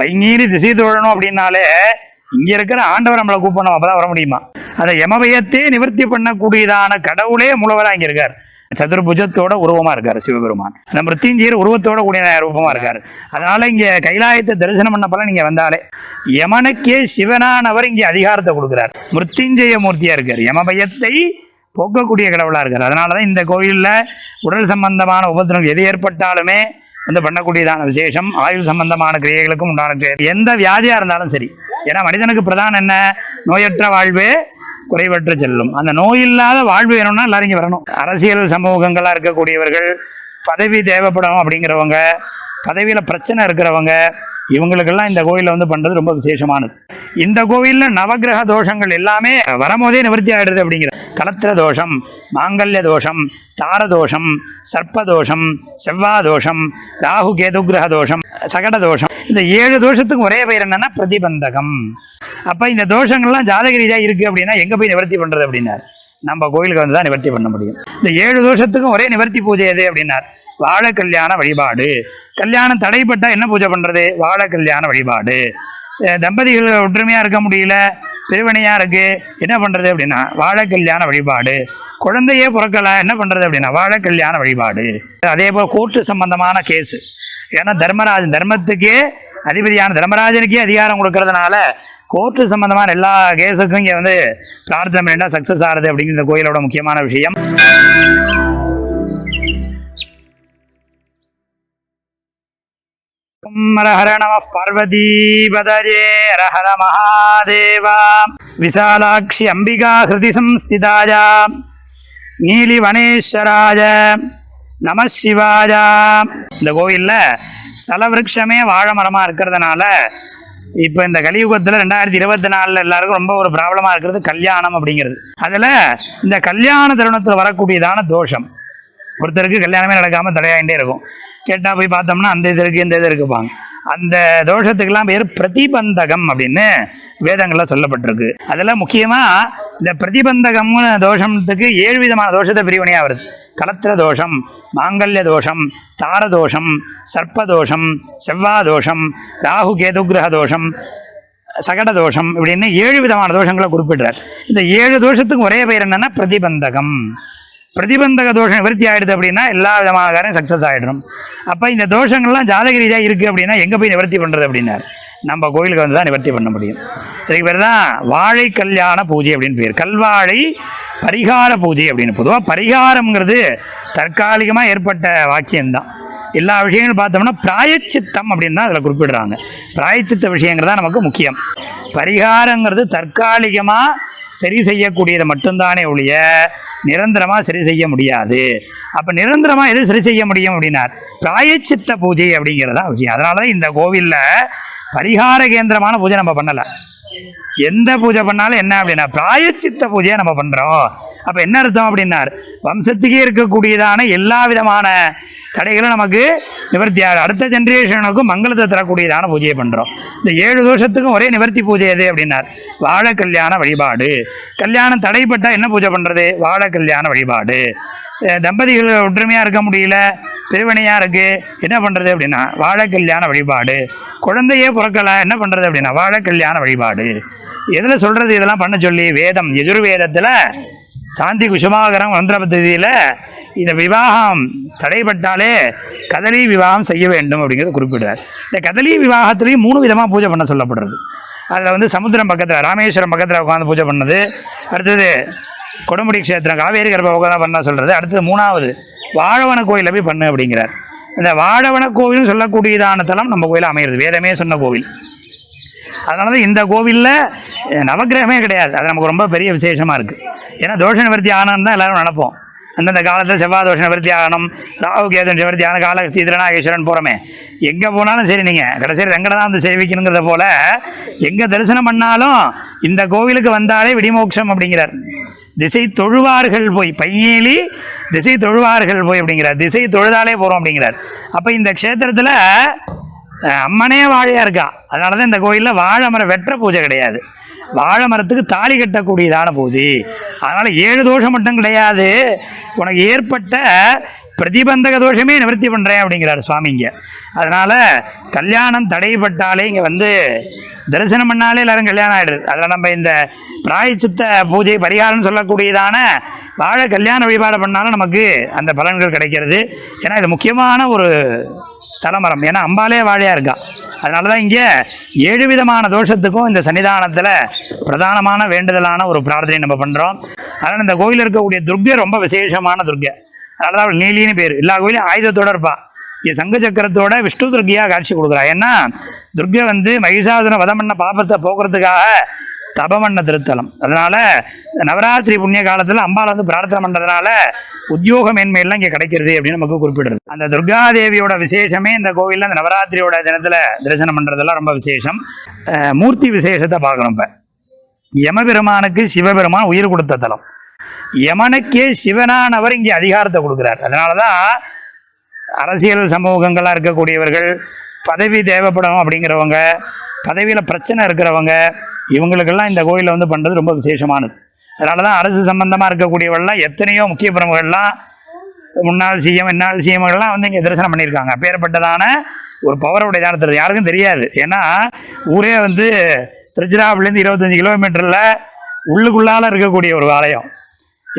பைங்கீறி திசை தோழணும் அப்படின்னாலே இங்க இருக்கிற ஆண்டவர் நம்மளை கூப்பிடணும் அப்பதான் வர முடியுமா? அந்த யமபயத்தை நிவர்த்தி பண்ணக்கூடியதான கடவுளே முழுவதா இங்க இருக்கார். சதுர்புஜத்தோட உருவமா இருக்காரு சிவபெருமான். அந்த மிருத்யுஞ்சீர் உருவத்தோட கூடிய ரூபமா இருக்காரு. அதனால இங்க கைலாயத்தை தரிசனம் பண்ண பல நீங்க வந்தாலே யமனுக்கே சிவனானவர் இங்க அதிகாரத்தை கொடுக்குறார். மிருத்யுஞ்சய மூர்த்தியா இருக்கார். யமபயத்தை போக்கக்கூடிய கடவுளா இருக்கார். அதனாலதான் இந்த கோயில்ல உடல் சம்பந்தமான உபத்திரம் எது ஏற்பட்டாலுமே வந்து பண்ணக்கூடியதான விசேஷம். ஆயுள் சம்பந்தமான கிரியைகளுக்கும் உண்டான செயல். எந்த வியாதியாக இருந்தாலும் சரி. ஏன்னா மனிதனுக்கு பிரதானம் என்ன? நோயற்ற வாழ்வே குறைவற்ற செல்லும். அந்த நோய் இல்லாத வாழ்வு வேணும்னா எல்லாரும் இங்கே வரணும். அரசியல் சமூகங்களாக இருக்கக்கூடியவர்கள் பதவி தேவைப்படும் அப்படிங்கிறவங்க பதவியில் பிரச்சனை இருக்கிறவங்க இவங்களுக்கெல்லாம் இந்த கோயிலில் வந்து பண்றது ரொம்ப விசேஷமானது. இந்த கோவிலில் நவக்கிரக தோஷங்கள் எல்லாமே வரும்போதே நிவர்த்தி ஆகிடுது அப்படிங்கிற கலத்திர தோஷம் மாங்கல்ய தோஷம் தார தோஷம் சர்ப்ப தோஷம் செவ்வா தோஷம் ராகு கேது கிரக தோஷம் சகட தோஷம். இந்த ஏழு தோஷத்துக்கும் ஒரே பெயர் என்னன்னா பிரதிபந்தகம். அப்ப இந்த தோஷங்கள்லாம் ஜாதக ரீதியா இருக்கு அப்படின்னா எங்க போய் நிவர்த்தி பண்றது அப்படின்னார். நம்ம கோயிலுக்கு வந்து தான் நிவர்த்தி பண்ண முடியும். இந்த ஏழு தோஷத்துக்கும் ஒரே நிவர்த்தி பூஜை எது அப்படின்னார். வாழ கல்யாண வழிபாடு. கல்யாணம் தடைப்பட்டா என்ன பூஜை பண்றது? வாழ கல்யாண வழிபாடு. தம்பதிகள் ஒற்றுமையா இருக்க முடியல பிரிவினையா இருக்கு என்ன பண்றது அப்படின்னா வாழ கல்யாண வழிபாடு. குழந்தையே பிறக்கல என்ன பண்றது அப்படின்னா வாழ கல்யாண வழிபாடு. அதே போல் கோர்ட்டு சம்பந்தமான கேஸ். ஏன்னா தர்மராஜன் தர்மத்துக்கே அதிபதியான தர்மராஜனுக்கே அதிகாரம் கொடுக்கறதுனால கோர்ட்டு சம்பந்தமான எல்லா கேஸுக்கும் இங்கே வந்து பிரார்த்தனை பண்ணிட்டா சக்ஸஸ் ஆகுது அப்படிங்கிற இந்த கோயிலோட முக்கியமான விஷயம். ஓம் ஹர நம பார்வதீபதரே ஹர மகாதேவா. விசாலாட்சி அம்பிகா ஹிருதி சம்ஸ்திதாயா நீலிவனேஸ்வராய நம சிவாயா இந்த கோவிலில் ஸ்தல விருட்சமே வாழை மரமாக இருக்கிறதுனால இப்போ இந்த கலியுகத்தில் ரெண்டாயிரத்தி இருபத்தி நாலில் எல்லாருக்கும் ரொம்ப ஒரு ப்ராப்ளமாக இருக்கிறது கல்யாணம் அப்படிங்கிறது. அதில் இந்த கல்யாண தருணத்தில் வரக்கூடியதான தோஷம். ஒருத்தருக்கு கல்யாணமே நடக்காமல் தடையாயிட்டே இருக்கும். கேட்டால் போய் பார்த்தோம்னா அந்த இது இருக்குது இந்த இது இருக்குப்பாங்க அந்த தோஷத்துக்கெல்லாம் பேர் பிரதிபந்தகம் அப்படின்னு வேதங்களில் சொல்லப்பட்டிருக்கு. அதில் முக்கியமாக இந்த பிரதிபந்தகம்னு தோஷத்துக்கு ஏழு விதமான தோஷத்தை பிரிவினையாக வருது. கலத்திர தோஷம் மாங்கல்ய தோஷம் தார தோஷம் சர்ப்ப தோஷம் செவ்வா தோஷம் ராகு கேதுகிரக தோஷம் சகட தோஷம் இப்படின்னு ஏழு விதமான தோஷங்களை குறிப்பிடுறார். இந்த ஏழு தோஷத்துக்கும் ஒரே பெயர் என்னன்னா பிரதிபந்தகம். பிரதிபந்தக தோஷம் நிவர்த்தி ஆகிடுது அப்படின்னா எல்லா விதமான காரியம் சக்ஸஸ் ஆகிடும் அப்போ இந்த தோஷங்கள்லாம் ஜாதக ரீதியாக இருக்குது அப்படின்னா எங்கே போய் நிவர்த்தி பண்ணுறது அப்படின்னார். நம்ம கோயிலுக்கு வந்து தான் நிவர்த்தி பண்ண முடியும். இதுக்கு பேர் தான் வாழை கல்யாண பூஜை அப்படின்னு பேர். கல்வாழை பரிகார பூஜை அப்படின்னு பொதுவாக பரிகாரம்ங்கிறது தற்காலிகமாக ஏற்பட்ட வாக்கியம்தான். எல்லா விஷயங்களும் பார்த்தோம்னா பிராயச்சித்தம் அப்படின்னு தான் அதில் குறிப்பிடுறாங்க. பிராயச்சித்த விஷயங்கிறது தான் நமக்கு முக்கியம். பரிகாரங்கிறது தற்காலிகமாக சரி செய்யக்கூடியதை மட்டும்தானே ஒழிய நிரந்தரமாக சரி செய்ய முடியாது. அப்போ நிரந்தரமாக எது சரி செய்ய முடியும் அப்படின்னார்? பிராயச்சித்த பூஜை அப்படிங்கிறதான் விஷயம். அதனால தான் இந்த கோவிலில் பரிகார கேந்திரமான பூஜை நம்ம பண்ணலை. எந்த பூஜை பண்ணாலும் என்ன அப்படின்னா பிராயச்சித்த பூஜையை நம்ம பண்ணுறோம் அப்போ என்ன அர்த்தம் அப்படின்னார்? வம்சத்துக்கே இருக்கக்கூடியதான எல்லா விதமான தடைகளும் நமக்கு நிவர்த்தி ஆகும் அடுத்த ஜென்ரேஷனுக்கும் மங்களத்தை தரக்கூடியதான பூஜையை பண்ணுறோம் இந்த ஏழு தோஷத்துக்கும் ஒரே நிவர்த்தி பூஜை எது அப்படின்னார்? வாழ கல்யாண வழிபாடு. கல்யாணம் தடைப்பட்டால் என்ன பூஜை பண்ணுறது வாழ கல்யாண வழிபாடு. தம்பதிகள் ஒற்றுமையாக இருக்க முடியல பிரிவினையாக இருக்குது என்ன பண்ணுறது அப்படின்னா வாழை கல்யாண வழிபாடு. குழந்தையே பிறக்கலாம் என்ன பண்ணுறது அப்படின்னா வாழை கல்யாண வழிபாடு. எதில் சொல்கிறது இதெல்லாம் பண்ண சொல்லி வேதம் எதிர்வேதத்தில் சாந்தி குஷமாகரம் மந்திர பദ്ധதியில் இந்த விவாகம் தடைப்பட்டாலே கதலி விவாகம் செய்ய வேண்டும் அப்படிங்கிறத குறிப்பிடுறார். இந்த கதலி விவாகத்துலேயும் மூணு விதமாக பூஜை பண்ண சொல்லப்படுறது. அதில் வந்து சமுத்திரம் பக்கத்தில் ராமேஸ்வரம் பக்கத்தில் உட்காந்து பூஜை பண்ணது. அடுத்தது கொடுமுடி க்ஷேத்திரம் காவேரி கர்ப்ப உட்காந்து பண்ண சொல்கிறது அடுத்தது மூணாவது வாழவன கோயிலில் போய் பண்ணு அப்படிங்கிறார். இந்த வாழவன கோவில்னு சொல்லக்கூடியதான தலம் நம்ம கோயிலில் அமையிறது. வேதமே சொன்ன கோவில். அதனால தான் இந்த கோவிலில் நவக்கிரகமே கிடையாது. அது நமக்கு ரொம்ப பெரிய விசேஷமாக இருக்குது ஏன்னா தோஷ நிவர்த்தி ஆகணும்னு தான் எல்லோரும் நினைப்போம். அந்தந்த காலத்தில் செவ்வாய் தோஷ நிவர்த்தி ஆகணும் ராகு கேது நிவர்த்தி ஆன கால திருநாகேஸ்வரன் போகிறோமே எங்கே போனாலும் சரி நீங்கள் கடைசியில் ரெங்கடை தான் வந்து சேவிக்கணுங்கிறத போல் எங்கே தரிசனம் பண்ணாலும் இந்த கோவிலுக்கு வந்தாலே விடிமோட்சம் அப்படிங்கிறார். திசை தொழுவார்கள் போய் பையேலி திசை தொழுவார்கள் போய் அப்படிங்கிறார். திசை தொழுதாலே போகிறோம் அப்படிங்கிறார். அப்போ இந்த க்ஷேத்திரத்தில் அம்மனே வாழையாக இருக்கா? அதனால தான் இந்த கோயிலில் வாழை மரம் வெற்ற பூஜை கிடையாது. வாழை மரத்துக்கு தாலி கட்டக்கூடியதான பூஜை அதனால் ஏழு தோஷம் மட்டும் கிடையாது. உனக்கு ஏற்பட்ட பிரதிபந்தக தோஷமே நிவர்த்தி பண்ணுறேன் அப்படிங்கிறார் சுவாமிங்க அதனால் கல்யாணம் தடைப்பட்டாலே இங்கே வந்து தரிசனம் பண்ணாலே எல்லாரும் கல்யாணம் ஆகிடுது அதில் நம்ம இந்த பிராயச்சித்த பூஜை பரிகாரம்னு சொல்லக்கூடியதான வாழை கல்யாண வழிபாடு பண்ணாலும் நமக்கு அந்த பலன்கள் கிடைக்கிறது. ஏன்னா இது முக்கியமான ஒரு ஸ்தலமரம். ஏன்னா அம்பாலே வாழையாக இருக்கா? அதனால தான் இங்கே ஏழு விதமான தோஷத்துக்கும் இந்த சன்னிதானத்தில் பிரதானமான வேண்டுதலான ஒரு பிரார்த்தனை நம்ம பண்ணுறோம் அதனால் இந்த கோயிலில் இருக்கக்கூடிய துர்க்கை ரொம்ப விசேஷமான துர்க்கை. அதனால தான் அவள் நீலின்னு பேர். எல்லா கோயிலும் ஆயுதத்தோட இருப்பாள் சங்க சக்கரத்தோட விஷ்ணு துர்க்கியாக காட்சி கொடுக்குறா. ஏன்னா துர்க்கை வந்து மகிஷாசுரன் வதம் பண்ண பாபத்தை போக்குறதுக்காக தபமண்ண திருத்தலம் அதனால் நவராத்திரி புண்ணிய காலத்தில் அம்பாள் வந்து பிரார்த்தனை பண்ணுறதுனால உத்தியோக மேன்மையெல்லாம் இங்கே கிடைக்கிறது அப்படின்னு நமக்கு குறிப்பிடுறது அந்த துர்காதேவியோட விசேஷமே இந்த கோவிலில் அந்த நவராத்திரியோட தினத்தில் தரிசனம் பண்ணுறதெல்லாம் ரொம்ப விசேஷம். மூர்த்தி விசேஷத்தை பார்க்கணும் இப்போ. யமபெருமானுக்கு சிவபெருமான் உயிர் கொடுத்த தலம். யமனுக்கே சிவனானவர் இங்கே அதிகாரத்தை கொடுக்குறார். அதனால தான் அரசியல் சமூகங்களாக இருக்கக்கூடியவர்கள் பதவி தேவைப்படும் அப்படிங்கிறவங்க பதவியில் பிரச்சனை இருக்கிறவங்க இவங்களுக்கெல்லாம் இந்த கோயிலில் வந்து பண்ணுறது ரொம்ப விசேஷமானது. அதனால தான் அரசு சம்பந்தமாக இருக்கக்கூடியவர்கள்லாம் எத்தனையோ முக்கிய பிரமுகர்கள்லாம் முன்னாள் சிஎம் இன்னாள் சிஎம்கள்லாம் வந்து இங்கே தரிசனம் பண்ணியிருக்காங்க. அப்பேற்பட்டதான ஒரு பவருடைய தானத்தில் யாருக்கும் தெரியாது. ஏன்னா ஊரே வந்து திருச்சிராப்பள்ளிலேருந்து இருபத்தஞ்சி கிலோமீட்டரில் உள்ளுக்குள்ளால இருக்கக்கூடிய ஒரு ஆலயம்.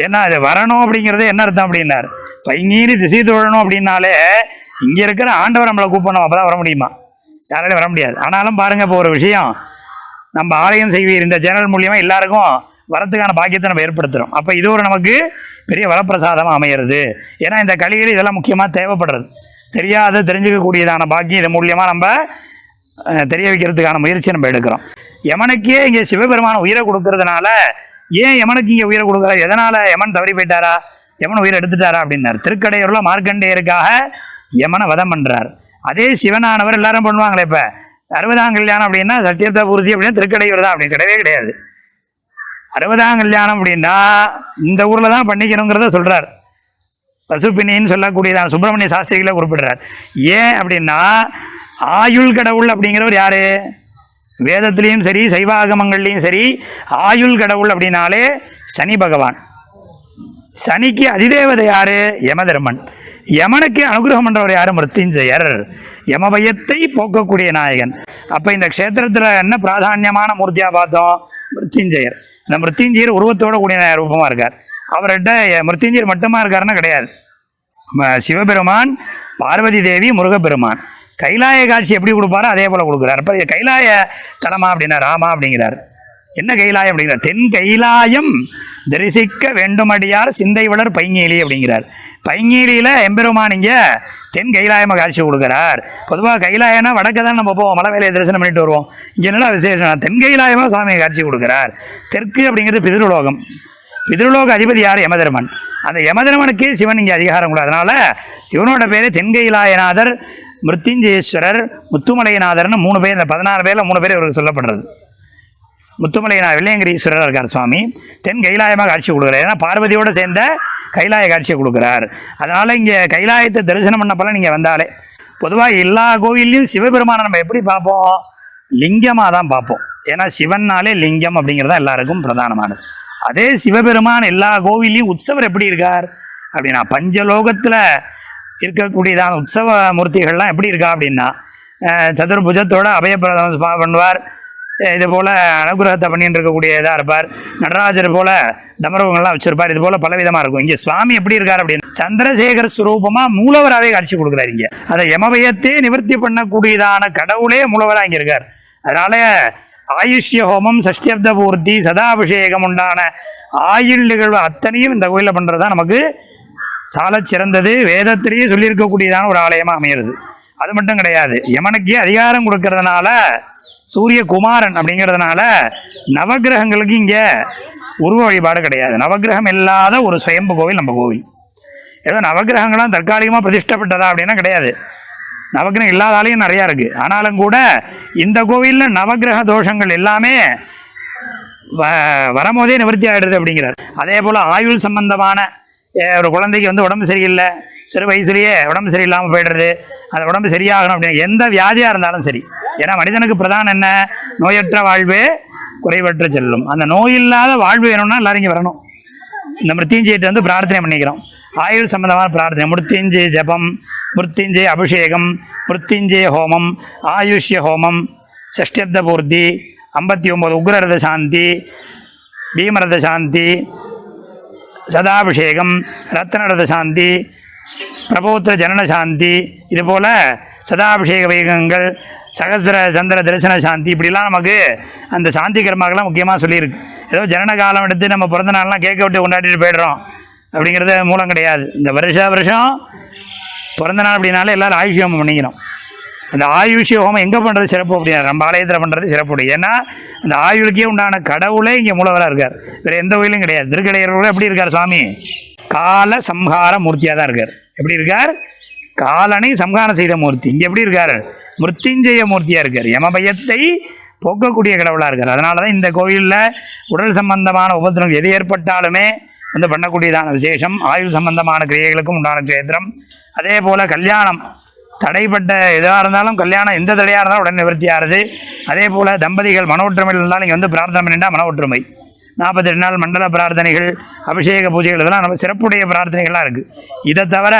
ஏன்னா அது வரணும் அப்படிங்கிறது என்ன அர்த்தம் அப்படின்னார்? பைங்கீறி திசை தொழணும் அப்படின்னாலே இங்கே இருக்கிற ஆண்டவர் நம்மளை கூப்பிடணும். அப்போ தான் வர முடியுமா? யாராலையும் வர முடியாது. ஆனாலும் பாருங்கள் இப்போ ஒரு விஷயம். நம்ம ஆலயம் செய்வீர். இந்த சேனல் மூலியமாக எல்லாருக்கும் வரத்துக்கான பாக்கியத்தை நம்ம ஏற்படுத்துகிறோம் அப்போ இது ஒரு நமக்கு பெரிய வரப்பிரசாதமாக அமையிறது. ஏன்னா இந்த கலிகள் இதெல்லாம் முக்கியமாக தேவைப்படுறது. தெரியாத தெரிஞ்சுக்கக்கூடியதான பாக்கியம் இது மூலியமாக நம்ம தெரிய வைக்கிறதுக்கான முயற்சி நம்ம எடுக்கிறோம். யமனுக்கே இங்கே சிவபெருமான உயிரை கொடுக்கறதுனால ஏன் யமனுக்கு இங்கே உயிரை கொடுக்குறா எதனால் யமன் தவறி போயிட்டாரா? யமன் உயிரை எடுத்துட்டாரா அப்படின்னார். திருக்கடையூரில் மார்க்கண்டேயருக்காக யமனை வதம் பண்ணுறார் அதே சிவனானவர் எல்லாரும் பண்ணுவாங்களே இப்போ. அறுபதாம் கல்யாணம் அப்படின்னா சத்தியத்தை பூர்த்தி அப்படின்னா திருக்கடையூர் தான் அப்படின்னு கிடையவே கிடையாது. அறுபதாம் கல்யாணம் அப்படின்னா இந்த ஊரில் தான் பண்ணிக்கணுங்கிறத சொல்கிறார் பசுப்பினின்னு சொல்லக்கூடியதான் சுப்பிரமணிய சாஸ்திரிகளை குறிப்பிடுறார். ஏன் அப்படின்னா ஆயுள் கடவுள் அப்படிங்கிறவர் யார்? வேதத்துலேயும் சரி சைவாகமங்கள்லேயும் சரி ஆயுள் கடவுள் அப்படின்னாலே சனி பகவான். சனிக்கு அதிதேவதை யார்? யமதர்மன். யமனுக்கு அனுகிரகம் பண்ணுறவர் யார்? மிருத்யுஞ்சயர். யமபயத்தை போக்கக்கூடிய நாயகன். அப்போ இந்த க்ஷேத்திரத்தில் என்ன பிராதானியமான மூர்த்தியாக பார்த்தோம்? மிருத்யுஞ்சயர். இந்த மிருத்யுஞ்சயர் உருவத்தோட கூடிய ரூபமாக இருக்கார். அவர்கிட்ட மிருத்யுஞ்சயர் மட்டுமா இருக்காருன்னா கிடையாது. சிவபெருமான் பார்வதி தேவி முருகப்பெருமான். கைலாய காட்சி எப்படி கொடுப்பாரோ அதே போல் கொடுக்குறார். அப்போ கைலாய தலமா அப்படின்னா ராமா அப்படிங்கிறார். என்ன கைலாயம் அப்படிங்கிறார்? தென் கைலாயம் தரிசிக்க வேண்டுமடியார் சிந்தை வளர் பைங்கேலி அப்படிங்கிறார். பைங்கேலியில் எம்பெருமான் இங்கே தென் கைலாயமாக காட்சி கொடுக்குறார். பொதுவாக கைலாயம்னா வடக்கு தான் நம்ம போவோம். மலை வேலையை தரிசனம் பண்ணிட்டு வருவோம். இங்கே என்னடா விசேஷம் தென் கைலாயமாக சுவாமியை காட்சி கொடுக்குறார். தெற்கு அப்படிங்கிறது பிதிருலோகம். பிதிருலோக அதிபதி யார்? யமதர்மன். அந்த யமதர்மனுக்கே சிவன் இங்கே அதிகாரம் கூட அதனால் சிவனோட பேர் தென்கைலாயநாதர் மிருத்யுஞ்சயேஸ்வரர் முத்துமலையநாதர்னு மூணு பேர் இந்த பதினாறு பேரில் மூணு பேர் இவருக்கு சொல்லப்படுறது. முத்துமலையனா வெள்ளையங்கிரீஸ்வரர் இருக்கார் சுவாமி தென் கைலாயமாக காட்சி கொடுக்குறார். ஏன்னா பார்வதியோடு சேர்ந்த கைலாய காட்சியை கொடுக்குறார். அதனால் இங்கே கைலாயத்தை தரிசனம் பண்ண நீங்கள் வந்தாலே பொதுவாக எல்லா கோவில்லையும் சிவபெருமானை நம்ம எப்படி பார்ப்போம்? லிங்கமாக தான் பார்ப்போம். ஏன்னா சிவன்னாலே லிங்கம் அப்படிங்கிறது தான் எல்லாருக்கும் பிரதானமானது. அதே சிவபெருமான் எல்லா கோவில்லையும் உற்சவர் எப்படி இருக்கார்? அப்படின்னா பஞ்சலோகத்தில் இருக்கக்கூடியதான உற்சவ மூர்த்திகள்லாம் எப்படி இருக்கா அப்படின்னா சதுர்புஜத்தோட அபயப்பிரதம் பண்ணுவார். இது போல் அனுகிரகத்தை பண்ணிட்டு இருக்கக்கூடிய இதாக இருப்பார். நடராஜர் போல டமரகங்கள்லாம் வச்சிருப்பார். இது போல் பலவிதமாக இருக்கும். இங்கே சுவாமி எப்படி இருக்கார் அப்படின்னு சந்திரசேகர ஸ்வரூபமாக மூலவராகவே காட்சி கொடுக்குறாரு இங்கே. அதை யமபயத்தே நிவர்த்தி பண்ணக்கூடியதான கடவுளே மூலவராக இங்கே இருக்கார். அதனால ஆயுஷ்ய ஹோமம் சஷ்டியப்த பூர்த்தி சதாபிஷேகம் உண்டான ஆயுள் நிகழ்வு அத்தனையும் இந்த கோயிலில் பண்ணுறது தான் நமக்கு சால சிறந்தது. வேதத்திலேயே சொல்லியிருக்கக்கூடியதான ஒரு ஆலயமாக அமையிறது. அது மட்டும் கிடையாது. யமனுக்கே அதிகாரம் கொடுக்கறதுனால சூரிய குமாரன் அப்படிங்கிறதுனால நவக்கிரகங்களுக்கு இங்கே உருவ வழிபாடு கிடையாது. நவக்கிரகம் இல்லாத ஒரு சுயம்பு கோவில் நம்ம கோவில். ஏதோ நவக்கிரகங்களாம் தற்காலிகமாக பிரதிஷ்டப்பட்டதா அப்படின்னா கிடையாது. நவக்கிரகம் இல்லாதாலேயும் நிறையா இருக்குது ஆனாலும் கூட இந்த கோவிலில் நவக்கிரக தோஷங்கள் எல்லாமே வ வரும்போதே நிவர்த்தி ஆகிடுது அப்படிங்கிறார். அதே போல் ஆயுள் சம்பந்தமான ஒரு குழந்தைக்கு வந்து உடம்பு சரியில்லை சிறு வயசுலேயே உடம்பு சரியில்லாமல் போயிடுறது அந்த உடம்பு சரியாகணும் அப்படின்னு எந்த வியாதியாக இருந்தாலும் சரி. ஏன்னா மனிதனுக்கு பிரதானம் என்ன? நோயற்ற வாழ்வே குறைவற்ற செல்லும். அந்த நோய் இல்லாத வாழ்வு வேணும்னா எல்லாரும் இங்கே வரணும். இந்த மிருத்யுஞ்சயத்தை வந்து பிரார்த்தனை பண்ணிக்கிறோம். ஆயுள் சம்பந்தமான பிரார்த்தனை. மிருத்யுஞ்சய ஜபம் மிருத்யுஞ்சய அபிஷேகம் மிருத்யுஞ்சய ஹோமம் ஆயுஷ்ய ஹோமம் ஷஷ்டியப்த பூர்த்தி ஐம்பத்தி ஒம்பது உக்ரரத சாந்தி பீமரத சாந்தி சதாபிஷேகம் ரத்னரத சாந்தி பிரபோத்திர ஜனன சாந்தி இதுபோல் சதாபிஷேக வைகங்கள் சகசிர சந்திர தரிசன சாந்தி இப்படிலாம் நமக்கு அந்த சாந்தி கர்மாக்கெல்லாம் முக்கியமாக சொல்லியிருக்கு. ஏதோ ஜனன காலம் எடுத்து நம்ம பிறந்த நாள்லாம் கேட்க விட்டு கொண்டாடிட்டு போயிடுறோம். அப்படிங்கிறது மூலம் கிடையாது. இந்த வருஷ வருஷம் பிறந்த நாள் அப்படின்னாலே எல்லோரும் ஆயுஷ் பண்ணிக்கிறோம் அந்த ஆயுஷ ஹோமம் எங்கே பண்ணுறது சிறப்பு அப்படின்னா நம்ம ஆலயத்தில் பண்ணுறது சிறப்பு ஏன்னா அந்த ஆயுளுக்கே உண்டான கடவுளே இங்கே மூலவராக இருக்கார். வேறு எந்த கோயிலும் கிடையாது. திருக்கடையூர் எப்படி இருக்கார் சுவாமி? கால சம்ஹார மூர்த்தியாக தான் இருக்கார். எப்படி இருக்கார்? காலனை சம்ஹாரம் செய்த மூர்த்தி. இங்கே எப்படி இருக்கார்? மிருத்யுஞ்சய மூர்த்தியாக இருக்கார். யமபயத்தை போக்கக்கூடிய கடவுளாக இருக்கார். அதனால தான் இந்த கோயிலில் உடல் சம்பந்தமான உபத்திரம் எது ஏற்பட்டாலுமே வந்து பண்ணக்கூடியதான விசேஷம். ஆயுள் சம்பந்தமான கிரியைகளுக்கும் உண்டான க்ஷேத்திரம். அதே போல் கல்யாணம். தடைப்பட்ட எதாக இருந்தாலும் கல்யாணம் எந்த தடையாக இருந்தாலும் உடனே நிவர்த்தி ஆறுது. அதே போல் தம்பதிகள் மன ஒற்றுமையில் இருந்தாலும் இங்கே வந்து பிரார்த்தனை பண்ணிட்டால் மன ஒற்றுமை. நாற்பத்தெட்டு நாள் மண்டல பிரார்த்தனைகள் அபிஷேக பூஜைகள் இதெல்லாம் நம்ம சிறப்புடைய பிரார்த்தனைகள்லாம் இருக்குது இதை தவிர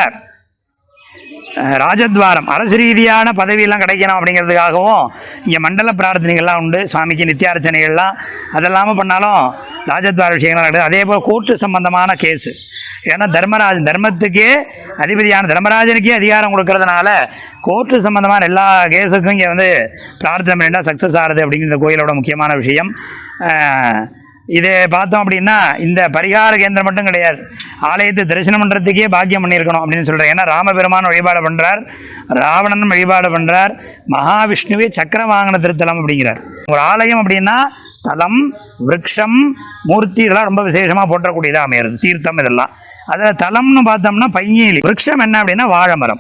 ராஜத்வாரம் அரசு ரீதியான பதவியெல்லாம் கிடைக்கணும் அப்படிங்கிறதுக்காகவும் இங்கே மண்டல பிரார்த்தனைகள்லாம் உண்டு. சுவாமிக்கு நித்தியார்ச்சனைகள்லாம். அதெல்லாமல் பண்ணாலும் ராஜத்வார விஷயங்கள்லாம் கிடையாது அதே போல் கோர்ட்டு சம்பந்தமான கேஸு. ஏன்னா தர்மராஜன் தர்மத்துக்கே அதிபதியான தர்மராஜனுக்கே அதிகாரம் கொடுக்கறதுனால கோர்ட்டு சம்மந்தமான எல்லா கேஸுக்கும் இங்கே வந்து பிரார்த்தனை பண்ணிட்டா சக்ஸஸ் ஆகுது அப்படிங்கிற இந்த கோயிலோட முக்கியமான விஷயம். இதை பார்த்தோம் அப்படின்னா இந்த பரிகார கேந்திரம் மட்டும் கிடையாது. ஆலயத்தை தரிசனம் பண்ணுறதுக்கே பாக்கியம் பண்ணியிருக்கணும் அப்படின்னு சொல்கிறேன் ஏன்னா ராமபெருமான் வழிபாடு பண்ணுறார் ராவணன் வழிபாடு பண்ணுறார் மகாவிஷ்ணுவே சக்கர வாகன திருத்தலம் அப்படிங்கிறார். ஒரு ஆலயம் அப்படின்னா தலம் விரக்ஷம் மூர்த்தி இதெல்லாம் ரொம்ப விசேஷமாக போற்றக்கூடியதாக அமையிறது தீர்த்தம் இதெல்லாம். அதில் தலம்னு பார்த்தோம்னா பையலி விரக்ஷம் என்ன அப்படின்னா வாழை மரம்.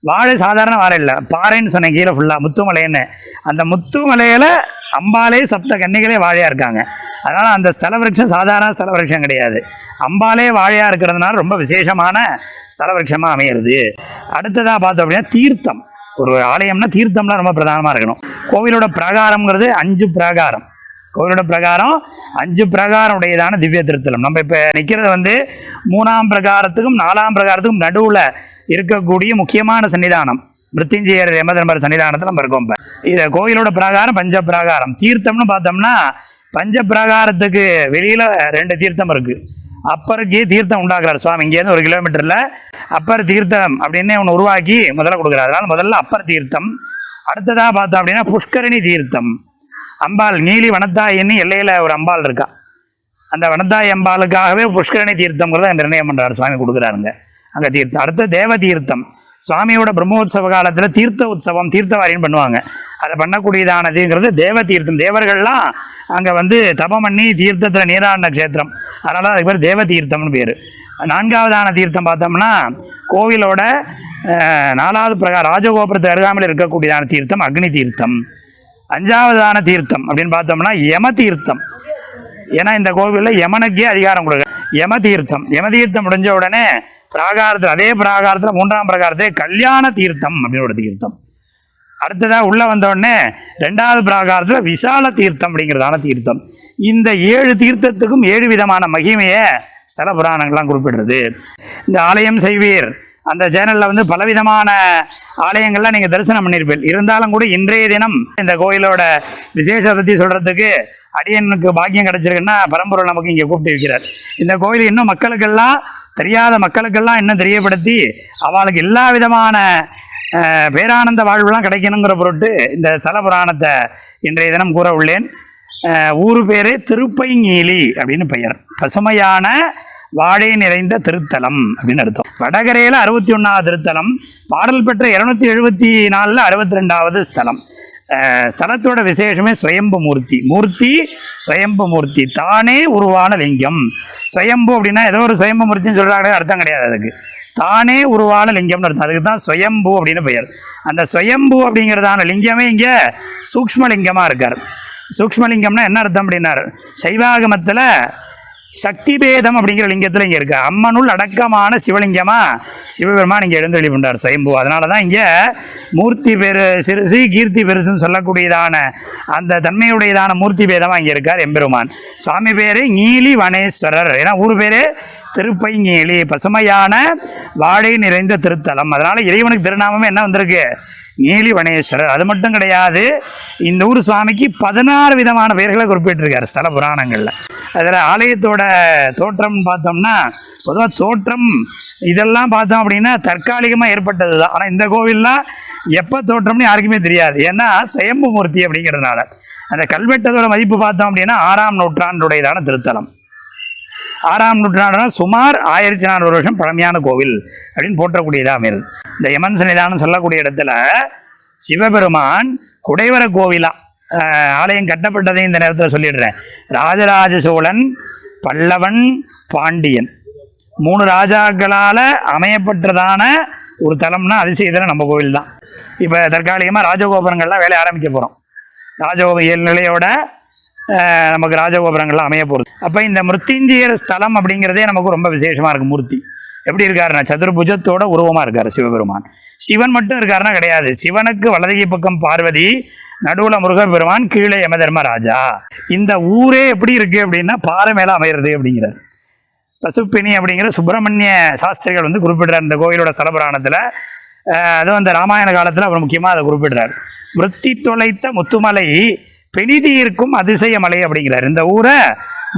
வாழை சாதாரண வாழை இல்லை. பாறைன்னு சொன்னேன் கீழே ஃபுல்லாக முத்துமலைன்னு. அந்த முத்துமலையில் அம்பாலே சப்த கன்னிகளே வாழையாக இருக்காங்க. அதனால் அந்த ஸ்தல சாதாரண ஸ்தல கிடையாது. அம்பாலே வாழையாக இருக்கிறதுனால ரொம்ப விசேஷமான ஸ்தல விருட்சமாக அமையிறது. அடுத்ததாக பார்த்தோம் அப்படின்னா தீர்த்தம். ஒரு ஆலயம்னா தீர்த்தம்லாம் ரொம்ப பிரதானமாக இருக்கணும். கோவிலோட பிரகாரம்ங்கிறது அஞ்சு பிரகாரம். கோவிலோட பிரகாரம் அஞ்சு பிரகாரம் உடையதான திவ்ய திருத்தலம். நம்ம இப்போ நிற்கிறது வந்து மூணாம் பிரகாரத்துக்கும் நாலாம் பிரகாரத்துக்கும் நடுவில் இருக்கக்கூடிய முக்கியமான சன்னிதானம். மிருத்யுஞ்சயர் யமதர்மர் சன்னிதானத்தில் நம்ம இருக்கோம் இப்போ. இதை கோயிலோட பிரகாரம் பஞ்ச பிரகாரம். தீர்த்தம்னு பார்த்தோம்னா பஞ்ச பிரகாரத்துக்கு வெளியில் ரெண்டு தீர்த்தம் இருக்குது அப்பருக்கு தீர்த்தம் உண்டாக்குறார் சுவாமி. இங்கேருந்து ஒரு கிலோமீட்டரில் அப்பர் தீர்த்தம் அப்படின்னு ஒன்று உருவாக்கி முதல்ல கொடுக்குறாரு. அதனால் முதல்ல அப்பர் தீர்த்தம். அடுத்ததாக பார்த்தோம் அப்படின்னா புஷ்கரணி தீர்த்தம். அம்பாள் நீலி வனத்தாயின்னு எல்லையில் ஒரு அம்பாள் இருக்கா. அந்த வனத்தாய் அம்பாளுக்காகவே புஷ்கரணி தீர்த்தங்கிறத நிர்ணயம் பண்ணுறாரு சுவாமி கொடுக்குறாருங்க. அங்கே தீர்த்தம் அடுத்து தேவ தீர்த்தம். சுவாமியோட பிரம்மோத்சவ காலத்தில் தீர்த்த உற்சவம் தீர்த்தவாரின்னு பண்ணுவாங்க. அதை பண்ணக்கூடியதானதுங்கிறது தேவ தீர்த்தம். தேவர்கள்லாம் அங்கே வந்து தபம் பண்ணி தீர்த்தத்தில் நீராடின க்ஷேத்திரம். அதனால் அதுக்கு பேர் தேவ தீர்த்தம்னு பேர். நான்காவதான தீர்த்தம் பார்த்தோம்னா கோவிலோட நாலாவது பிரகாரம் ராஜகோபுரத்து அருகாமையில் இருக்கக்கூடியதான தீர்த்தம் அக்னி தீர்த்தம். அஞ்சாவதான தீர்த்தம் அப்படின்னு பார்த்தோம்னா யம தீர்த்தம் ஏன்னா இந்த கோவிலில் யமனுக்கே அதிகாரம் கொடுக்க யம தீர்த்தம் யம தீர்த்தம் முடிஞ்ச உடனே பிராகாரத்தில் அதே பிராகாரத்தில் மூன்றாம் பிரகாரத்தை கல்யாண தீர்த்தம் அப்படின்னு ஒரு தீர்த்தம். அடுத்ததாக உள்ளே வந்தோடனே ரெண்டாவது பிராகாரத்தில் விசால தீர்த்தம் அப்படிங்கிறதான தீர்த்தம். இந்த ஏழு தீர்த்தத்துக்கும் ஏழு விதமான மகிமையை ஸ்தல புராணங்கள்லாம் குறிப்பிடுறது. இந்த ஆலயம் செய்வீர். அந்த சேனலில் வந்து பலவிதமான ஆலயங்கள்லாம் நீங்கள் தரிசனம் பண்ணியிருப்பீர்கள் இருந்தாலும் கூட இன்றைய தினம் இந்த கோயிலோட விசேஷத்தை பற்றி சொல்கிறதுக்கு அடியனுக்கு பாக்கியம் கிடச்சிருக்குன்னா பரம்பொருள் நமக்கு இங்கே கூப்பிட்டு வைக்கிறார் இந்த கோயில் இன்னும் மக்களுக்கெல்லாம் தெரியாத மக்களுக்கெல்லாம் இன்னும் தெரியப்படுத்தி அவளுக்கு எல்லா விதமான பேரானந்த வாழ்வுலாம் கிடைக்கணுங்கிற பொருட்டு இந்த ஸ்தல புராணத்தை இன்றைய தினம் கூற உள்ளேன். ஊர் பேரே திருப்பைங்கீலி அப்படின்னு பெயர். பசுமையான வாழை நிறைந்த திருத்தலம் அப்படின்னு அர்த்தம். வடகரையில் அறுபத்தி ஒன்றாவது திருத்தலம் பாடல் பெற்ற இருநூத்தி எழுபத்தி நாலில் அறுபத்தி ரெண்டாவது ஸ்தலம் ஸ்தலத்தோட விசேஷமே சுயம்பு மூர்த்தி மூர்த்தி சுயம்பு மூர்த்தி தானே உருவான லிங்கம். சுயம்பு அப்படின்னா ஏதோ ஒரு சுயம்பு மூர்த்தின்னு சொல்கிறாங்க அர்த்தம் கிடையாது அதுக்கு. தானே உருவான லிங்கம்னு அர்த்தம். அதுக்கு தான் சுயம்பு அப்படின்னு பெயர். அந்த சுயம்பு அப்படிங்கிறதான லிங்கமே இங்கே சூக்மலிங்கமாக இருக்கார். சூக்ஷ்மலிங்கம்னா என்ன அர்த்தம் அப்படின்னாரு? சைவாகமத்தில் சக்தி பேதம் அப்படிங்கிற லிங்கத்தில் இங்கே இருக்குது அம்மனுள் அடக்கமான சிவலிங்கமா சிவபெருமான் இங்கே எழுந்தொழி கொண்டார் சைம்பு அதனால தான் இங்கே மூர்த்தி பெரு சிறுசு கீர்த்தி பெருசுன்னு சொல்லக்கூடியதான அந்த தன்மையுடையதான மூர்த்தி பேதமாக இங்கே இருக்கார் எம்பெருமான். சுவாமி பேர் நீலி வனேஸ்வரர். ஏன்னா ஊர் பேர் திருப்பைங்கேலி பசுமையான வாழை நிறைந்த திருத்தலம். அதனால் இறைவனுக்கு திருநாமமே என்ன வந்திருக்கு? நீலிவனேஸ்வரர். அது மட்டும் கிடையாது இந்த ஊர் சுவாமிக்கு பதினாறு விதமான பெயர்களை குறிப்பிட்டிருக்காரு ஸ்தல புராணங்களில். அதில் ஆலயத்தோட தோற்றம் பார்த்தோம்னா பொதுவாக தோற்றம் இதெல்லாம் பார்த்தோம் அப்படின்னா தற்காலிகமாக ஏற்பட்டது தான் ஆனால் இந்த கோவில்லாம் எப்போ தோற்றம்னு யாருக்குமே தெரியாது. ஏன்னா சுயம்பு மூர்த்தி அப்படிங்கிறதுனால. அந்த கல்வெட்டதோட மதிப்பு பார்த்தோம் அப்படின்னா ஆறாம் நூற்றாண்டுடையதான திருத்தலம். ஆறாம் நூற்றாண்டுனா சுமார் ஆயிரத்தி நானூறு வருஷம் பழமையான கோவில் அப்படின்னு போற்றக்கூடியதாக அமையுது இந்த யமன் சன்னிதானம் சொல்லக்கூடிய இடத்துல சிவபெருமான் குடைவர கோவிலா ஆலயம் கட்டப்பட்டதை இந்த நேரத்தில் சொல்லிடுறேன். ராஜராஜ சோழன் பல்லவன் பாண்டியன். மூணு ராஜாக்களால் அமையப்பட்டதான ஒரு தலம்னா அதிசயத்தில் நம்ம கோவில் தான் இப்போ தற்காலிகமாக ராஜகோபுரங்கள்லாம் வேலை ஆரம்பிக்க போகிறோம் ராஜகோபுர ஏழு நிலையோட நமக்கு ராஜகோபுரங்கள்லாம் அமைய போகிறது அப்போ இந்த மிருத்யுஞ்சயர் ஸ்தலம் அப்படிங்கிறதே நமக்கு ரொம்ப விசேஷமாக இருக்குது மூர்த்தி. எப்படி இருக்காருன்னா சதுர்புஜத்தோட உருவமாக இருக்கார் சிவபெருமான். சிவன் மட்டும் இருக்காருன்னா கிடையாது. சிவனுக்கு வலதுகை பக்கம் பார்வதி நடுவில் முருகப்பெருமான் கீழே யமதர்மராஜா. இந்த ஊரே எப்படி இருக்குது அப்படின்னா பாறை மேலே அமையிறது அப்படிங்கிறார். பசுப்பினி அப்படிங்கிற சுப்பிரமணிய சாஸ்திரிகள் வந்து குறிப்பிடுறார். இந்த கோயிலோட ஸ்தலபுராணத்தில் அதுவும் அந்த ராமாயண காலத்தில் அவர் முக்கியமாக அதை குறிப்பிடுறார். மிருத்தி தொலைத்த முத்துமலை பெனிதி இருக்கும் அதிசய மலை அப்படிங்கிறார். இந்த ஊரை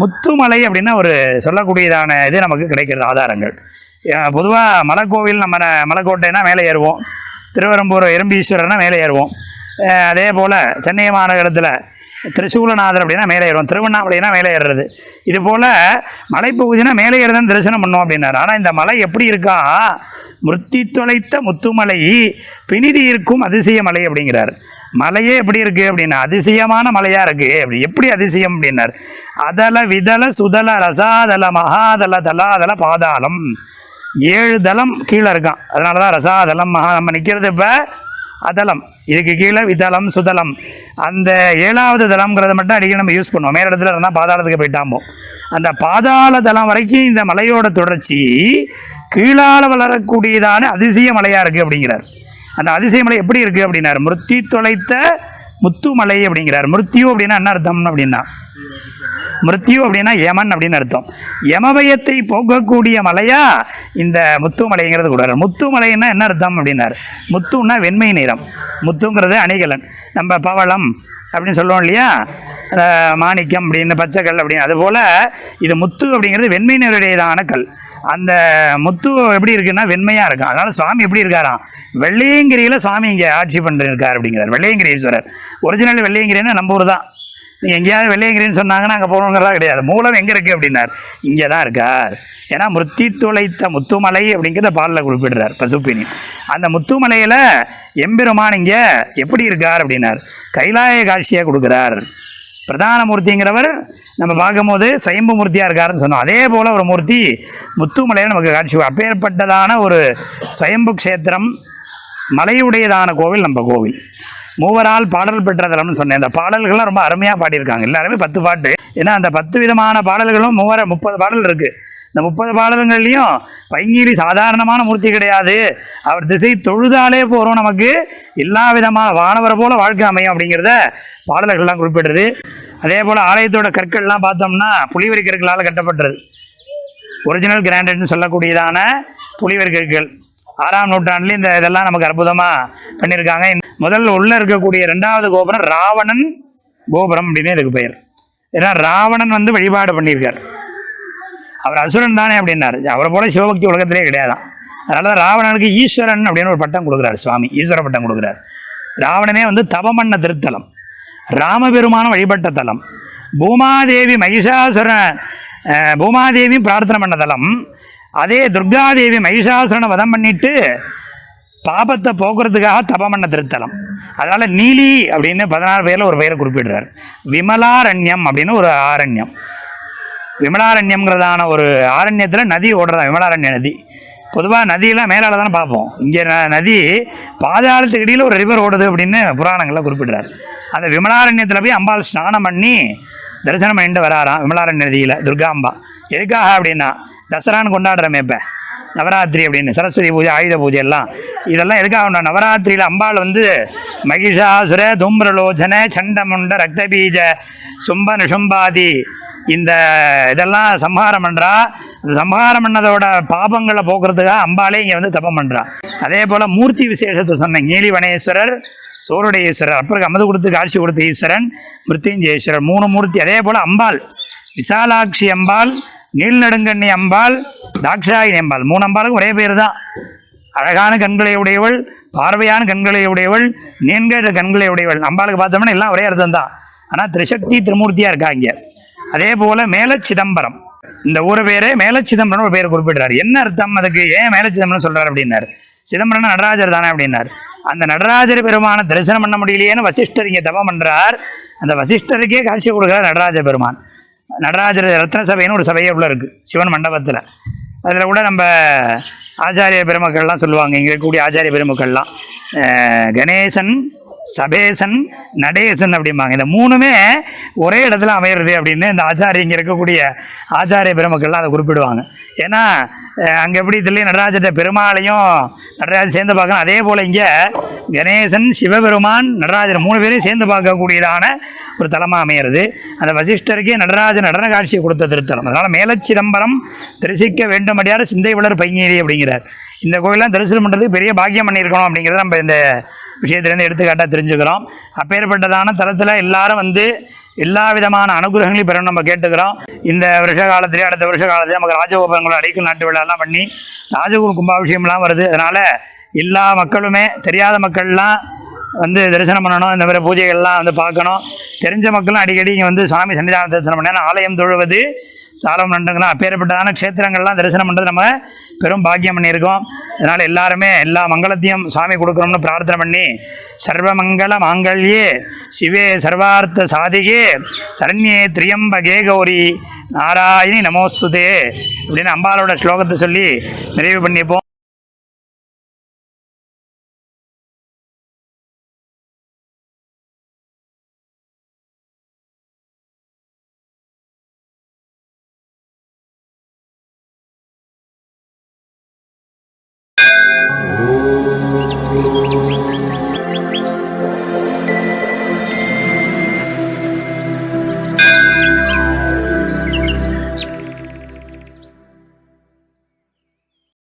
முத்துமலை அப்படின்னா ஒரு சொல்லக்கூடியதான இது நமக்கு கிடைக்கிறது ஆதாரங்கள். பொதுவாக மலைக்கோவில் நம்ம மலைக்கோட்டைனா மேலே ஏறுவோம். திருவரம்பூர் எறும்பீஸ்வரர்னா மேலே ஏறுவோம். அதே போல் சென்னை மாநகரத்தில் திரிசூலநாதர் அப்படின்னா மேலே ஏறுவோம். திருவண்ணாமலைனா மேலே ஏறுறது. இது போல் மலைப்பகுதினா மேலே ஏறுதான் தரிசனம் பண்ணோம் அப்படின்னாரு. ஆனால் இந்த மலை எப்படி இருக்கா? முத்தி தொலைத்த முத்துமலை பிணிதி இருக்கும் அதிசய மலை அப்படிங்கிறார். மலையே எப்படி இருக்கு அப்படின்னா அதிசயமான மலையா இருக்கு. அப்படி எப்படி அதிசயம் அப்படின்னார்? அதல விதல சுதல ரசாதல மகாதல தலாதல பாதாளம். ஏழு தலம் கீழே இருக்கான். அதனால தான் ரசாதலம் மகா நம்ம நிற்கிறது இப்போ அதலம் இதுக்கு கீழே விதலம் சுதலம் அந்த ஏழாவது தலம்ங்கிறத மட்டும் அடிக்கடி நம்ம யூஸ் பண்ணுவோம். மேல இடத்துல இருந்தால் பாதாளத்துக்கு போயிட்டாமோ அந்த பாதாள தலம் வரைக்கும் இந்த மலையோட தொடர்ச்சி கீழால வளரக்கூடியதான அதிசய மலையாக இருக்குது அப்படிங்கிறார். அந்த அதிசய மலை எப்படி இருக்குது அப்படின்னார். மிருத்தி தொலைத்த முத்துமலை அப்படிங்கிறார். மிருத்தியு அப்படின்னா என்ன அர்த்தம் அப்படின்னா? மிருத்யு அப்படின்னா யமன் அப்படின்னு அர்த்தம். யமபயத்தை போக்கக்கூடிய மலையா? இந்த முத்துமலைங்கிறது கூட. முத்துமலைன்னா என்ன அர்த்தம் அப்படின்னார். முத்துன்னா வெண்மை நிறம். முத்துங்கிறது அணிகலன். நம்ம பவளம் அப்படின்னு சொல்லுவோம் இல்லையா? மாணிக்கம் அப்படின்னு பச்சைக்கல் அப்படின்னு. அதுபோல் இது முத்து அப்படிங்கிறது வெண்மை நிறடையதான கல். அந்த முத்து எப்படி இருக்குன்னா வெண்மையாக இருக்கும். அதனால் சுவாமி எப்படி இருக்காராம்? வெள்ளையங்கிரியில் சுவாமி இங்கே ஆட்சி பண்ணிருக்கார் அப்படிங்கிறார். வெள்ளையங்கிரீஸ்வரர். ஒரிஜினல் வெள்ளையங்கிரின்னு நம்ம ஊர் தான். நீங்கள் எங்கேயாவது வெள்ளையங்கிரின்னு சொன்னாங்கன்னா அங்கே போகணுங்கிறதா கிடையாது. மூலம் எங்கே இருக்குது அப்படின்னார். இங்கே தான் இருக்கார். ஏன்னா முத்தி துளைத்த முத்துமலை அப்படிங்கிறத பாலில் குறிப்பிடுறார் பசுப்பினி அந்த முத்துமலையில் எம்பெருமான் இங்கே எப்படி இருக்கார் அப்படின்னார். கைலாய காட்சியாக கொடுக்குறார். பிரதான மூர்த்திங்கிறவர் நம்ம பார்க்கும்போது சுயம்பு மூர்த்தியாக இருக்காருன்னு சொன்னோம். அதே போல் ஒரு மூர்த்தி முத்துமலையில் நமக்கு காட்சி அப்பேற்பட்டதான ஒரு சுயம்பு க்ஷேத்திரம் மலையுடையதான கோவில் நம்ம கோவில். மூவரால் பாடல் பெற்ற தலம்னு சொன்னேன். இந்த பாடல்கள்லாம் ரொம்ப அருமையாக பாடியிருக்காங்க. எல்லாருமே பத்து பாட்டு. ஏன்னா அந்த பத்து விதமான பாடல்களும் மூவர முப்பது பாடல் இருக்குது இந்த முப்பது பாடல்கள்லையும் பைங்கிலி சாதாரணமான மூர்த்தி கிடையாது. அவர் திசை தொழுதாலே போகிறோம் நமக்கு. எல்லா விதமான வானவரை போல வாழ்க்கை அமையும் அப்படிங்கிறத பாடல்கள்லாம் குறிப்பிடுறது. அதே போல் ஆலயத்தோட கற்கள்லாம் பார்த்தோம்னா புலிவரி கற்களால் கட்டப்பட்டது. ஒரிஜினல் கிராண்டட்னு சொல்லக்கூடியதான புலிவர் கற்கள். ஆறாம் நூற்றாண்டுல இந்த இதெல்லாம் நமக்கு அற்புதமாக பண்ணியிருக்காங்க. முதல்ல உள்ளே இருக்கக்கூடிய ரெண்டாவது கோபுரம் ராவணன் கோபுரம் அப்படின்னு இதுக்கு பெயர். ஏன்னா ராவணன் வந்து வழிபாடு பண்ணியிருக்கார். அவர் அசுரன் தானே அப்படின்னாரு. அவரை போல சிவபக்தி உலகத்திலே கிடையாதான் அதனால தான் ராவணனுக்கு ஈஸ்வரன் அப்படின்னு ஒரு பட்டம் கொடுக்குறாரு சுவாமி. ஈஸ்வர பட்டம் கொடுக்குறாரு. ராவணனே வந்து தபமன்ன திருத்தலம். ராமபெருமான வழிபட்ட தலம். பூமாதேவி மகிஷாசுரன் பூமாதேவி பிரார்த்தனை பண்ண தலம். அதே துர்காதேவி மகிஷாசுரனை வதம் பண்ணிட்டு பாபத்தை போக்குறதுக்காக தபம் பண்ண திருத்தலம். அதனால் நீலி அப்படின்னு பதினாறு பேரில் ஒரு பெயரை குறிப்பிடுறார். விமலாரண்யம் அப்படின்னு ஒரு ஆரண்யம். விமலாரண்யம்ங்கிறதான ஒரு ஆரண்யத்தில் நதி ஓடுறதா விமலாரண்ய நதி. பொதுவாக நதியெல்லாம் மேலால தானே பார்ப்போம். இங்கே நதி பாதாளத்துக்கு இடையில் ஒரு ரிவர் ஓடுது அப்படின்னு புராணங்களில் குறிப்பிடுறார். அந்த விமலாரண்யத்தில் போய் அம்பாள் ஸ்நானம் பண்ணி தரிசனம் பண்ணிட்டு வராராம் விமலாரண்ய நதியில் துர்காம்பா. எதுக்காக அப்படின்னா தசரான்னு கொண்டாடுறமே இப்போ. நவராத்திரி அப்படின்னு சரஸ்வதி பூஜை ஆயுத பூஜை எல்லாம். இதெல்லாம் எதுக்காக கொண்டா நவராத்திரியில் அம்பாள் வந்து மகிஷாசுர தும்ரலோச்சன சண்டமுண்ட ரக்தபீஜ சும்ப நிஷும்பாதி இந்த இதெல்லாம் சம்ஹாரம் பண்ணுறா சம்ஹாரம் பண்ணதோட பாபங்களை போக்குறதுக்காக அம்பாளே இங்கே வந்து தப்பம் பண்ணுறா அதே போல் மூர்த்தி விசேஷத்தை சொன்ன நீலிவனேஸ்வரர் சோருடையேஸ்வரர் அப்புறம் அமது கொடுத்து காட்சி கொடுத்த ஈஸ்வரன் மிருத்யுஞ்சயேஸ்வரர் மூணு மூர்த்தி. அதே போல் அம்பாள் விசாலாட்சி அம்பாள் நீல்நடுங்கண்ணி அம்பாள் தாட்சாயினி அம்பாள். மூணு அம்பாளுக்கும் ஒரே பேர் தான். அழகான கண்களை உடையவள் பார்வையான கண்களை உடையவள் நீண்ட கண்களை உடையவள். அம்பாளுக்கு பார்த்தோம்னா எல்லாம் ஒரே அர்த்தம் தான். ஆனால் திரிசக்தி திருமூர்த்தியாக இருக்காங்க அதே போல் மேல சிதம்பரம். இந்த ஊர் பேரே மேல சிதம்பரம் ஒரு பேர் குறிப்பிடுறாரு. என்ன அர்த்தம் அதுக்கு? ஏன் மேல சிதம்பரம் சொல்றாரு அப்படின்னாரு. சிதம்பரம் நடராஜர் தானே அப்படின்னாரு. அந்த நடராஜர் பெருமானை தரிசனம் பண்ண முடியலையேன்னு வசிஷ்டர் இங்கே தவம் பண்றார். அந்த வசிஷ்டருக்கே காட்சி கொடுக்குறார் நடராஜ பெருமான். நடராஜர் ரத்ன சபைன்னு ஒரு சபையே உள்ள இருக்கு சிவன் மண்டபத்தில். அதில் கூட நம்ம ஆச்சாரிய பெருமக்கள்லாம் சொல்லுவாங்க இங்கே இருக்கக்கூடிய ஆச்சாரிய பெருமக்கள்லாம். கணேசன் சபேசன் நடேசன் அப்படிம்பாங்க. இந்த மூணுமே ஒரே இடத்துல அமையிறது அப்படின்னு இந்த ஆச்சாரிய இங்கே இருக்கக்கூடிய ஆச்சாரிய பெருமக்கள்லாம் அதை குறிப்பிடுவாங்க. ஏன்னா அங்கே எப்படி இதுலேயும் நடராஜர்கிட்ட பெருமாளையும் நடராஜர் சேர்ந்து பார்க்கணும். அதே போல் இங்கே கணேசன் சிவபெருமான் நடராஜர் மூணு பேரையும் சேர்ந்து பார்க்கக்கூடியதான ஒரு தலமாக அமையிறது. அந்த வசிஷ்டருக்கே நடராஜர் நடன காட்சியை கொடுத்த திருத்தலம். அதனால் மேலச்சிதம்பரம் தரிசிக்க வேண்டும் அடியார் சிந்தை வளர் பைங்கேரி அப்படிங்கிறார். இந்த கோயிலாம் தரிசனம் பண்ணுறதுக்கு பெரிய பாக்கியம் பண்ணியிருக்கணும் அப்படிங்கிறத நம்ம இந்த விஷயத்துலேருந்து எடுத்துக்காட்டாக தெரிஞ்சுக்கிறோம். அப்பேற்பட்டதான தரத்தில் எல்லாரும் வந்து எல்லா விதமான அனுகிரகங்களையும் பெறணும் நம்ம கேட்டுக்கிறோம். இந்த வருஷ காலத்திலே அடுத்த வருஷ காலத்திலே நமக்கு ராஜகோபுரங்களை அடைக்கும் நாட்டு விழாலாம் பண்ணி ராஜகுரு கும்பாபிஷேகம்லாம் வருது. அதனால் எல்லா மக்களுமே தெரியாத மக்கள்லாம் வந்து தரிசனம் பண்ணணும். இந்த மாதிரி பூஜைகள்லாம் வந்து பார்க்கணும். தெரிஞ்ச மக்களும் அடிக்கடி இங்கே வந்து சுவாமி சன்னிதான தரிசனம் பண்ண ஆலயம் தொழுவது சாலம் நண்டுங்களாம் அப்பேற்பட்டதான க்ஷேத்திரங்கள்லாம் தரிசனம் பண்ணுறது நம்ம பெரும் பாக்கியம் பண்ணியிருக்கோம். அதனால் எல்லாருமே எல்லா மங்களத்தையும் சாமி கொடுக்கணும்னு பிரார்த்தனை பண்ணி சர்வமங்கள மாங்கல்யே சிவே சர்வார்த்த சாதிகே சரண்யே திரியம்பகே கௌரி நாராயணி நமோஸ்துதே அப்படின்னு அம்பாலோட ஸ்லோகத்தை சொல்லி நிறைவு பண்ணிப்போம்.